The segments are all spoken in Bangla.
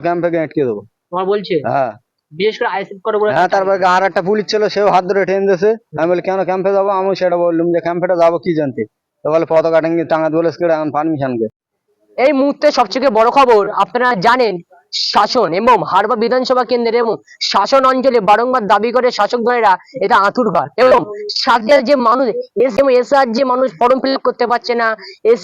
ক্যাম্পে থেকে আটকে দেবো। তোমার বলছে? হ্যাঁ। বিশেষ করে আইএসএফ করে বলে হ্যাঁ তারপরে আর একটা পুলিশ ছিল সেও হাত ধরে টেনে দিয়েছে। আমি বলি কেন ক্যাম্পে যাব? আমি সেটা বললাম যে ক্যাম্পেটা যাব কি জানতে? তো বলে পতাকা টাঙ্গি টাঙাতে বলেছে এখন পারমিশন কে? এই মুহূর্তে বড় খবর আপনারা জানেন শাসন এবং হারবা বিধানসভা কেন্দ্রের এবং শাসন অঞ্চলে বারংবার দাবি করে শাসক দলেরা এটা আঁতুর ঘর। এবং সাথে যে মানুষ, এস এবং এসআর যে মানুষ ফর্ম ফিল করতে পারছে না, এস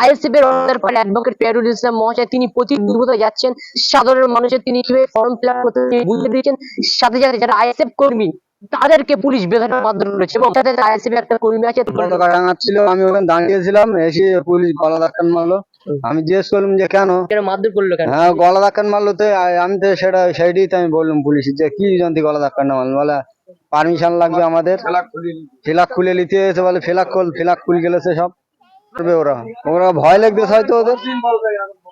আইএসএফ এর অর্ডার অ্যাডভোকেট পেয়ারুল ইসলাম মহাশয়, তিনি প্রতি দুর্গত যাচ্ছেন, সাধারণ মানুষের তিনি কীভাবে ফর্ম ফিল করতে বুঝিয়ে দিয়েছেন সাথে সাথে যারা আইএসএফ কর্মী, তাদেরকে পুলিশ বেঁধানোর মাধ্যমে রয়েছে এবং সাথে আইএসএফ একটা কর্মী আছে আমি ওখানে দাঁড়িয়েছিলাম, এসে পুলিশ গলা ধাক্কান মারলো আমি জিজ্ঞেস করলাম যে কেন? মারধর করল কেন? হ্যাঁ গলা ধাক্কান মারলো তো আমি তো সেটা সেইটাই তো আমি বললাম পুলিশ যে কি জানতি গলা ধাক্কানটা মারলো? বলে পারমিশন লাগবে আমাদের। ফিলাক খুলে নিতে। এসে বলে ফিলাক খোল ফিলাক খুলে গেলেছে সব। করবে ওরা ওরা ভয় লাগতেছে হয়তো ওদের।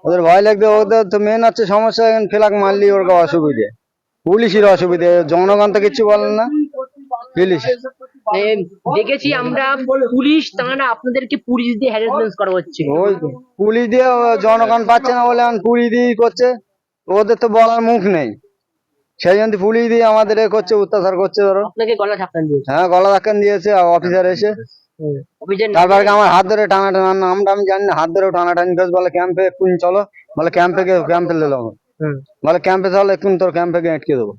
ওদের ভয় লাগবে ওদের তো মেন হচ্ছে সমস্যা এখন ফিলাক মারলি ওর অসুবিধে। পুলিশের অসুবিধে জনগণ তো কিছু বলেন না। পুলিশ। দেখেছি আমরা পুলিশ তারা আপনাদেরকে পুলিশ দিয়ে হ্যারাসমেন্ট করা হচ্ছে ওই তো। পুলিশ দিয়ে জনগণ পাচ্ছে না বলে পুলিশ দিয়ে করছে। ওদের তো বলার মুখ নেই। সেই জন্য পুলিশ দিয়ে আমাদের এ করছে অত্যাচার করছে ধরো। আপনাকে গলা ঝাপটান দিয়েছে। হ্যাঁ গলা ধাক্কান দিয়েছে অফিসার এসে। তারপর আমার হাত ধরে টানা টানা আমরা আমি জানি না হাত ধরে টানা টানি করে বলে ক্যাম্পে এক্ষুনি চলো বলে ক্যাম্পে গিয়ে ক্যাম্পে হুম। বলে ক্যাম্পে চলো এক্ষুনি তোর ক্যাম্পে গিয়ে আটকে দেবো।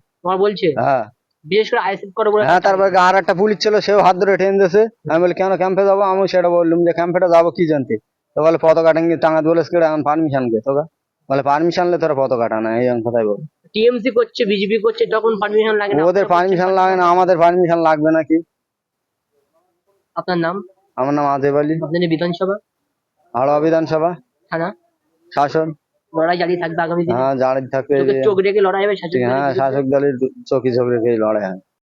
বলছে? হ্যাঁ। বিশেষ করে আইএসএফ করে বলে হ্যাঁ তারপরে আর একটা পুলিশ ছিল সেও হাত ধরে টেনে দিয়েছে। আমি বলি কেন ক্যাম্পে যাব? আমি সেটা বললাম যে ক্যাম্পেটা যাব কি জানতে? তো বলে পতাকা টাঙ্গি টাঙাতে বলেছে কেউ এখন পারমিশন কে তোকে। বলে পারমিশন লে তোরা পতাকা টানা এই কথাই বল টিএমসি করছে বিজেপি করছে তখন পারমিশন লাগে না? ওদের পারমিশন লাগে না আমাদের পারমিশন লাগবে নাকি? আপনার নাম? আমার নাম আজেব আলী। আপনাদের বিধানসভা? হাওড়া বিধানসভা। থানা? শাসন। লড়াই জারি থাকবে আগামী দিনে হ্যাঁ জারি থাকবে এই চোখে যে- চোখ রেখে লড়াই হবে শাসক হ্যাঁ দলের বিরুদ্ধে। শাসক দলের চৌকি চোখ রেখে লড়াই হয়